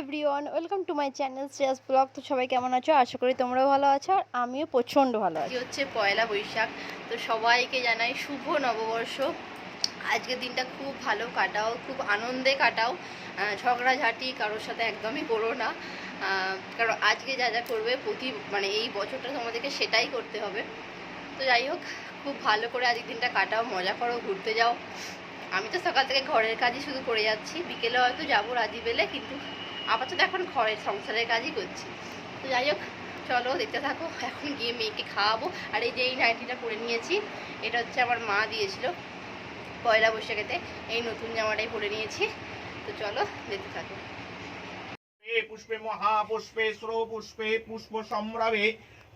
Everyone welcome to my channel Shreyas vlog তো সবাই কেমন আছো? আশা করি তোমরাও ভালো আছো আর আমিও প্রচণ্ড ভালো আছি। হচ্ছে পয়লা বৈশাখ, তো সবাইকে জানাই শুভ নববর্ষ। আজকের দিনটা খুব ভালো কাটাও, খুব আনন্দে কাটাও। ঝগড়াঝাটি কারোর সাথে একদমই করো না। কারণ আজকে যা যা করবে প্রতি মানে এই বছরটা তোমাদেরকে সেটাই করতে হবে। তো যাই হোক, খুব ভালো করে আজকের দিনটা কাটাও, মজা করো, ঘুরতে যাও। আমি তো সকাল থেকে ঘরের কাজই শুধু করে যাচ্ছি। বিকেলে হয়তো যাব রাজি বেলে কিন্তু আপাতত এখন ঘরের সংসারের কাজই করছি। তো যাই হোক, চলো দেখতে থাকো, এখন গিয়ে মেয়েকে খাওয়াবো। আর এই যে এই নাইটিটা পরে নিয়েছি, এটা হচ্ছে আমার মা দিয়েছিল পয়লা বৈশাখেতে। এই নতুন জামাটাই পরে নিয়েছি। তো চলো দেখতে থাকো। পুষ্পে পুষ্পে মহাপুষ্পে স্রো, পুষ্পে পুষ্প সম্রবে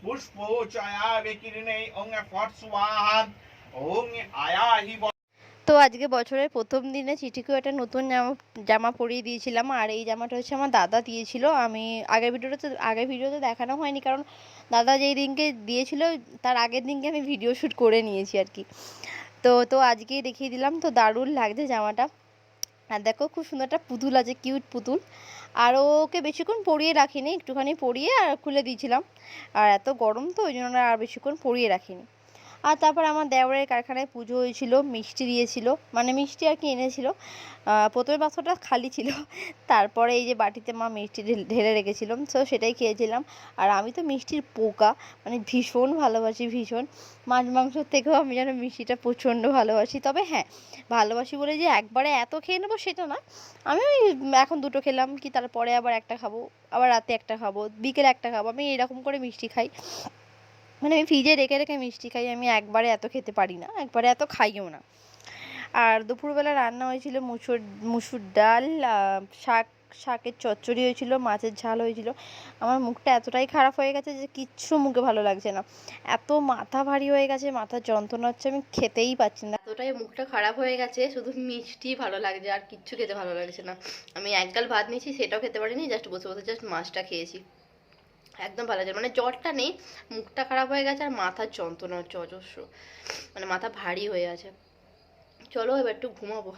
পুষ্প চয়া বিকিরণে ওং ফট স্বাহা ওং আয়াহি তো আজকে বছরের প্রথম দিনে চিঠিকেও একটা নতুন জামা জামা পরিয়ে দিয়েছিলাম। আর এই জামাটা হচ্ছে আমার দাদা দিয়েছিল। আমি আগের ভিডিওতে আগের ভিডিওতে দেখানো হয়নি কারণ দাদা যেই দিনকে দিয়েছিল, তার আগের দিনকে আমি ভিডিও শ্যুট করে নিয়েছি আর কি। তো তো আজকেই দেখিয়ে দিলাম। তো দারুণ লাগছে জামাটা। আর দেখো খুব সুন্দর একটা পুতুল আছে, কিউট পুতুল। আর ওকে বেশিক্ষণ পরিয়ে রাখিনি, একটুখানি পরিয়ে আর খুলে দিয়েছিলাম। আর এত গরম তো, ওই জন্য আর বেশিক্ষণ পরিয়ে রাখিনি। আর তারপর আমার দেওরের কারখানায় পুজো হয়েছিল, মিষ্টি দিয়েছিল মানে মিষ্টি আর কি এনেছিল। প্রথমে পাত্রটা খালি ছিল, তারপরে এই যে বাটিতে মা মিষ্টি ঢেল- রেখেছিলাম, তো সেটাই খেয়েছিলাম। আর আমি তো মিষ্টির পোকা মানে ভীষণ ভালোবাসি, ভীষণ। মাছ মাংসর থেকেও আমি যেন মিষ্টিটা প্রচণ্ড ভালোবাসি। তবে হ্যাঁ ভালোবাসি বলে যে একবারে এত খেয়ে নেব সেটা না। আমি ওই এখন দুটো খেলাম, কি তারপরে আবার একটা খাব, আবার রাতে একটা খাব, বিকেলে একটা খাব, আমি এরকম করে মিষ্টি খাই। মানে আমি ফ্রিজে রেখে রেখে মিষ্টি খাই, আমি একবারে এত খেতে পারি না, একবারে এত খাইও না। আর দুপুরবেলা রান্না হয়েছিল মুসুর মুসুর ডাল শাক, শাকের চচ্চড়ি হয়েছিল, মাছের ঝাল হয়েছিল। আমার মুখটা এতটাই খারাপ হয়ে গেছে যে কিচ্ছু মুখে ভালো লাগছে না। এত মাথা ভারী হয়ে গেছে, মাথার যন্ত্রণা হচ্ছে, আমি খেতেই পাচ্ছি না। এতটাই মুখটা খারাপ হয়ে গেছে, শুধু মিষ্টি ভালো লাগছে, আর কিচ্ছু খেতে ভালো লাগছে না। আমি এক গাল ভাত নিয়েছি, সেটাও খেতে পারিনি জাস্ট বসে বসে জাস্ট মাছটা খেয়েছি। একদম ভালো না। মানে জ্বরটা নেই, মুখটা খারাপ হয়ে গেছে আর মাথার যন্ত্রণা হচ্ছে অজস্র। মানে মাথা ভারী হয়ে আছে। চলো এবার একটু ঘুমাবো।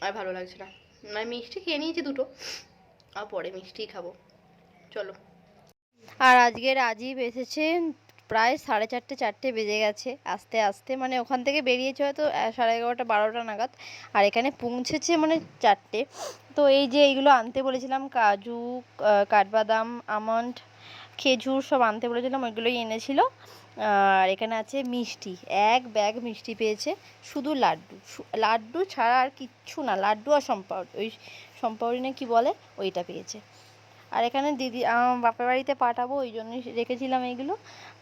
আর ভালো লাগছে না। মানে মিষ্টি খেয়ে নিয়েছি দুটো, আর পরে মিষ্টিই খাব। চলো। আর আজকে রাজীব এসেছে প্রায় সাড়ে চারটে চারটে বেজে গেছে। আস্তে আস্তে মানে ওখান থেকে বেরিয়েছে হয়তো সাড়ে এগারোটা, বারোটা নাগাদ। আর এখানে পৌঁছেছে মানে চারটে। তো এই যে এইগুলো আনতে বলেছিলাম, কাজু কাঠবাদাম, আমন্ড খেজুর সব আনতে বলেছিলাম, ওইগুলোই এনেছিল। আর এখানে আছে মিষ্টি, এক ব্যাগ মিষ্টি পেয়েছে। শুধু লাড্ডু লাড্ডু ছাড়া আর কিচ্ছু না, লাড্ডু আর সম্পাউরি ওই সম্পাউরি না কি বলে, ওইটা পেয়েছে। আর এখানে দিদি আমার বাপের বাড়িতে পাঠাবো, ওই জন্যই রেখেছিলাম এইগুলো।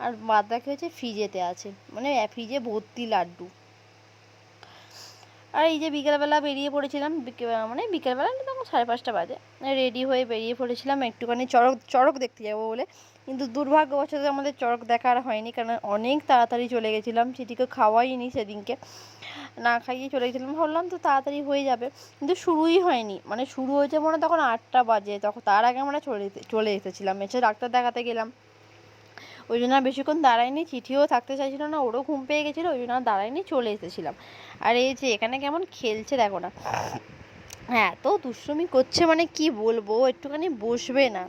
আর বাদ বাকি হচ্ছে ফ্রিজেতে আছে। মানে ফ্রিজে ভর্তি লাড্ডু। আর এই যে বিকেলবেলা বেরিয়ে পড়েছিলাম মানে বিকেলবেলা তখন সাড়ে পাঁচটা বাজে। রেডি হয়ে বেরিয়ে পড়েছিলাম, একটুখানি চড়ক চড়ক দেখতে যাব বলে। কিন্তু দুর্ভাগ্যবশত আমাদের চড়ক দেখা আর হয়নি, কারণ অনেক তাড়াতাড়ি চলে গেছিলাম চিঠিকে খাওয়াইনি সেদিনকে। না খাইয়ে চলে গেছিলাম, ভাবলাম তো তাড়াতাড়ি হয়ে যাবে। কিন্তু শুরুই হয়নি মানে শুরু হয়েছে মনে তখন আটটা বাজে তখন তার আগে আমরা চলে চলে এসেছিলাম, এসে ডাক্তার দেখাতে গেলাম। ওই জন্য আর বেশিক্ষণ দাঁড়ায়নি, চিঠিও থাকতে চাইছিল না, ওরও ঘুম পেয়ে গেছিল, ওই জন্য আর দাঁড়ায়নি, চলে এসেছিলাম। আর এই যে এখানে কেমন খেলছে দেখো না। হ্যাঁ এত দুষ্টুমি করছে মানে কি বলব, একটুখানি বসবে না।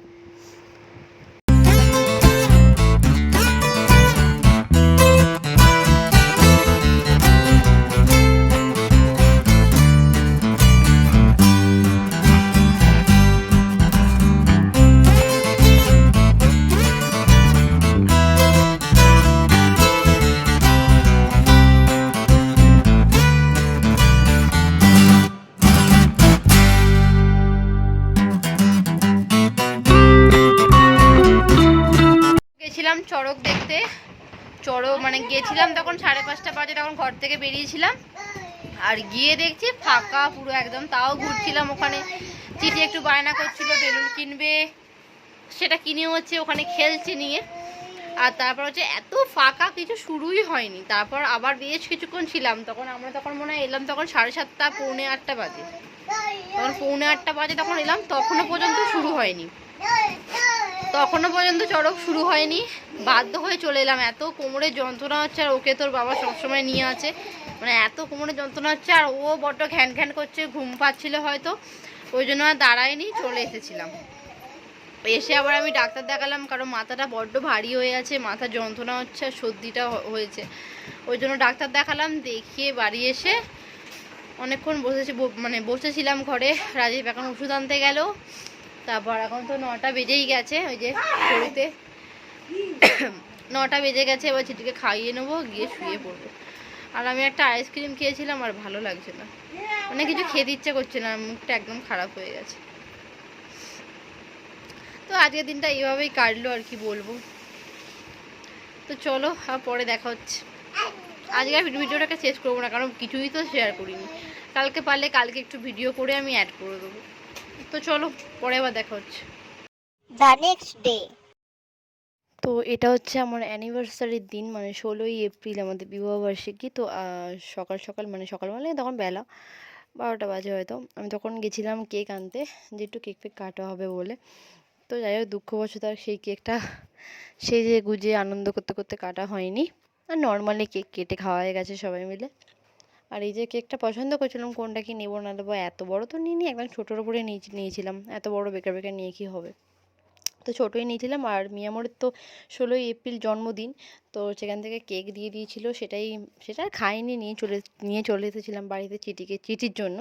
চড়ক দেখতে। চড়ক মানে গেছিলাম তখন সাড়ে পাঁচটা বাজে, তখন ঘর থেকে বেরিয়েছিলাম। আর গিয়ে দেখছি ফাঁকা পুরো একদম, তাও ঘুরছিলাম ওখানে। চিঠি একটু বায়না করছিল, বেলুন কিনবে, সেটা কিনে হচ্ছে, ওখানে খেলছে নিয়ে। আর তারপর হচ্ছে এত ফাঁকা, কিছু শুরুই হয়নি। তারপর আবার বেশ কিছুক্ষণ ছিলাম, তখন আমরা তখন মনে হয় এলাম তখন সাড়ে সাতটা, পৌনে আটটা বাজে। তখন পৌনে আটটা বাজে, তখন এলাম, তখনও পর্যন্ত শুরু হয়নি। তখনও পর্যন্ত চড়ক শুরু হয়নি। বাধ্য হয়ে চলে এলাম। এত কোমরে যন্ত্রণা হচ্ছে আর ওকে তোর বাবা সবসময় নিয়ে আছে। মানে এত কোমরে যন্ত্রণা হচ্ছে আর ও বড্ড ঘ্যান ঘ্যান করছে, ঘুম পাচ্ছিল হয়তো। ওই জন্য আর দাঁড়ায়নি, চলে এসেছিলাম। এসে আবার আমি ডাক্তার দেখালাম, কারণ মাথাটা বড্ড ভারী হয়ে আছে, মাথা যন্ত্রণা হচ্ছে আর সর্দিটা হয়েছে। ওই জন্য ডাক্তার দেখালাম, দেখিয়ে বাড়ি এসে অনেকক্ষণ বসেছি মানে বসেছিলাম ঘরে। রাজীব এখন ওষুধ আনতে গেল। তারপর এখন তো নটা বেজেই গেছে, ওই যে ঘড়িতে নটা বেজে গেছে, এবার চিটিকে খাইয়ে নেব, গিয়ে শুয়ে পড়ব। আর আমি একটা আইসক্রিম খেয়েছিলাম আর ভালো লাগছে না। মানে কিছু খেতে ইচ্ছে করছে না, মুখটা একদম খারাপ হয়ে গেছে। তো আজকের দিনটা এইভাবেই কাটলো আর কি বলব। তো চলো, আর পরে দেখা হচ্ছে। আজকে আর ভিডিওটাকে শেষ করব না, কারণ কিছুই তো শেয়ার করিনি। কালকে পারলে কালকে একটু ভিডিও করে আমি অ্যাড করে দেবো। তো চলো পরে আবার দেখা হচ্ছে। The next day. তো এটা হচ্ছে আমার অ্যানিভার্সারির দিন মানে ষোলোই এপ্রিল আমাদের বিবাহবার্ষিকী তো সকাল সকাল মানে সকাল মানে তখন বেলা বারোটা বাজে হয়তো। আমি তখন গেছিলাম কেক আনতে যে একটু কেক ফেক কাটা হবে বলে। তো যাই হোক দুঃখবশত আর সেই কেকটা সেই যে গুজে আনন্দ করতে করতে কাটা হয়নি। আর নর্মালি কেক কেটে খাওয়া হয়ে গেছে সবাই মিলে। আর এই যে কেকটা পছন্দ করছিলাম, কোনটা কি নেব না দেবো? এত বড় তো নিয়ে নিইনি, একদম ছোটোর উপরে নিয়েছিলাম। এত বড় বেকার বেকার নিয়ে কি হবে? তো ছোটোই নিয়েছিলাম আর মিয়ামোরের তো ষোলোই এপ্রিল জন্মদিন, তো সেখান থেকে কেক দিয়ে দিয়েছিল, সেটাই, সেটা খাইনি, নিয়ে চলে নিয়ে চলে এসেছিলাম বাড়িতে চিটিকে চিটির জন্য।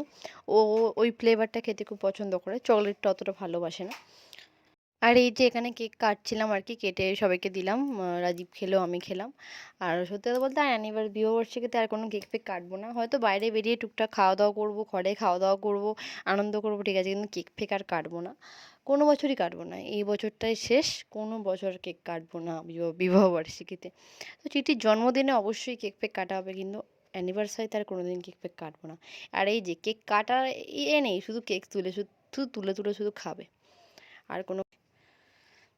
ও ওই ফ্লেভারটা খেতে খুব পছন্দ করে, চকলেটটা অতটা ভালোবাসে না। আর এই যে এখানে কেক কাটছিলাম আর কি, কেটে সবাইকে দিলাম। রাজীব খেলো, আমি খেলাম। আর সত্যি কথা বলতে অ্যানিভার বিবাহবার্ষিকীতে আর কোনো কেক ফেক কাটবো না। হয়তো বাইরে বেরিয়ে টুকটাক খাওয়া দাওয়া করব, ঘরে খাওয়া দাওয়া করব, আনন্দ করব, ঠিক আছে, কিন্তু কেক ফেক আর কাটবো না। কোনো বছরই কাটবো না। এই বছরটাই শেষ, কোনো বছর কেক কাটবো না বিবাহ বিবাহবার্ষিকীতে তো চিঠির জন্মদিনে অবশ্যই কেক ফেক কাটা হবে, কিন্তু অ্যানিভার্সারিতে আর কোনো দিন কেক ফেক কাটবো না। আর এই যে কেক কাটার, এ নেই, শুধু কেক তুলে, শুধু তুলে তুলে শুধু খাবে। আর কোনো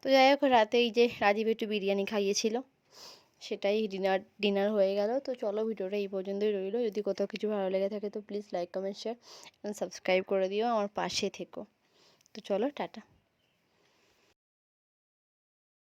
তো যাই হোক, রাতে এই যে রাজীব একটু বিরিয়ানি খাইয়েছিল, সেটাই ডিনার ডিনার হয়ে গেল। তো চলো ভিডিওটা এই পর্যন্তই রইল। যদি কোথাও কিছু ভালো লেগে থাকে তো please like comment share subscribe করে দিও। আমার পাশে থেকো। তো চলো, টাটা।